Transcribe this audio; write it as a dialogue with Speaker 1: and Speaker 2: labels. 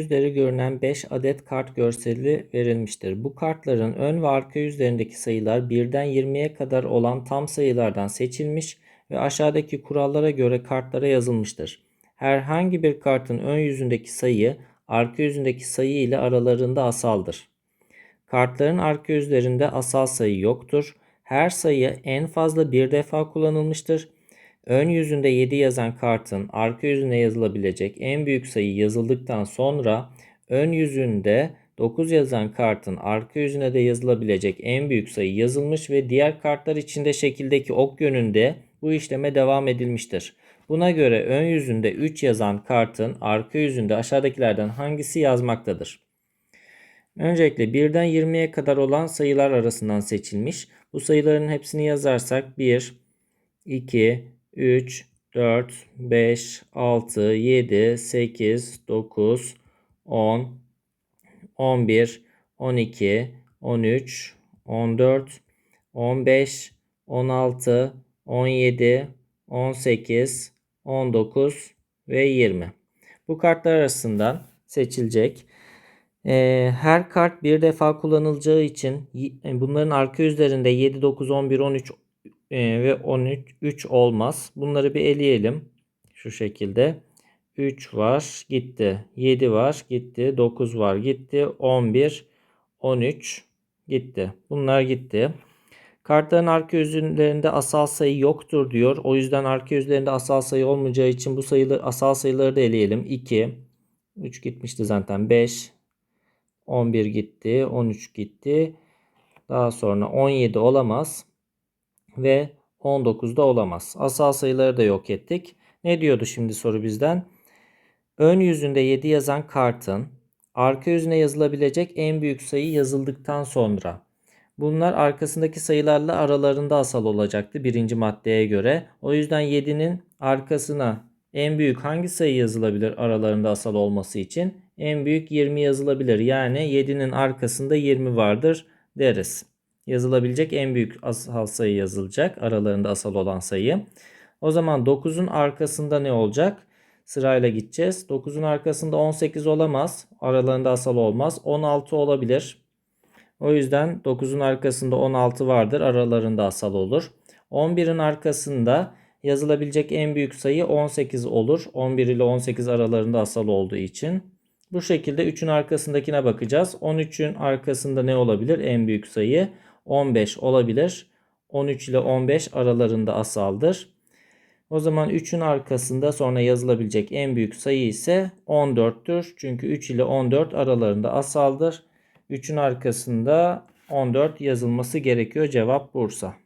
Speaker 1: yüzleri görünen 5 adet kart görseli verilmiştir. Bu kartların ön ve arka yüzlerindeki sayılar 1'den 20'ye kadar olan tam sayılardan seçilmiş ve aşağıdaki kurallara göre kartlara yazılmıştır. Herhangi bir kartın ön yüzündeki sayı arka yüzündeki sayı ile aralarında asaldır. Kartların arka yüzlerinde asal sayı yoktur. Her sayı en fazla bir defa kullanılmıştır Ön yüzünde 7 yazan kartın arka yüzüne yazılabilecek en büyük sayı yazıldıktan sonra ön yüzünde 9 yazan kartın arka yüzüne de yazılabilecek en büyük sayı yazılmış ve diğer kartlar içinde şekildeki ok yönünde bu işleme devam edilmiştir. Buna göre ön yüzünde 3 yazan kartın arka yüzünde aşağıdakilerden hangisi yazmaktadır? Öncelikle 1'den 20'ye kadar olan sayılar arasından seçilmiş. Bu sayıların hepsini yazarsak 1, 2, 3, 4, 5, 6, 7, 8, 9, 10, 11, 12, 13, 14, 15, 16, 17, 18, 19 ve 20. Bu kartlar arasından seçilecek. Ee, her kart bir defa kullanılacağı için e, bunların arka üzerinde 7, 9, 11, 13, ee, ve 13 3 olmaz. Bunları bir eleyelim. Şu şekilde. 3 var gitti. 7 var gitti. 9 var gitti. 11 13 gitti. Bunlar gitti. Kartların arka yüzlerinde asal sayı yoktur diyor. O yüzden arka yüzlerinde asal sayı olmayacağı için bu sayıları asal sayıları da eleyelim. 2 3 gitmişti zaten. 5 11 gitti. 13 gitti. Daha sonra 17 olamaz ve 19'da olamaz. Asal sayıları da yok ettik. Ne diyordu şimdi soru bizden? Ön yüzünde 7 yazan kartın arka yüzüne yazılabilecek en büyük sayı yazıldıktan sonra bunlar arkasındaki sayılarla aralarında asal olacaktı birinci maddeye göre. O yüzden 7'nin arkasına en büyük hangi sayı yazılabilir aralarında asal olması için? En büyük 20 yazılabilir. Yani 7'nin arkasında 20 vardır deriz yazılabilecek en büyük asal sayı yazılacak. Aralarında asal olan sayı. O zaman 9'un arkasında ne olacak? Sırayla gideceğiz. 9'un arkasında 18 olamaz. Aralarında asal olmaz. 16 olabilir. O yüzden 9'un arkasında 16 vardır. Aralarında asal olur. 11'in arkasında yazılabilecek en büyük sayı 18 olur. 11 ile 18 aralarında asal olduğu için. Bu şekilde 3'ün arkasındakine bakacağız. 13'ün arkasında ne olabilir en büyük sayı? 15 olabilir. 13 ile 15 aralarında asaldır. O zaman 3'ün arkasında sonra yazılabilecek en büyük sayı ise 14'tür. Çünkü 3 ile 14 aralarında asaldır. 3'ün arkasında 14 yazılması gerekiyor. Cevap Bursa.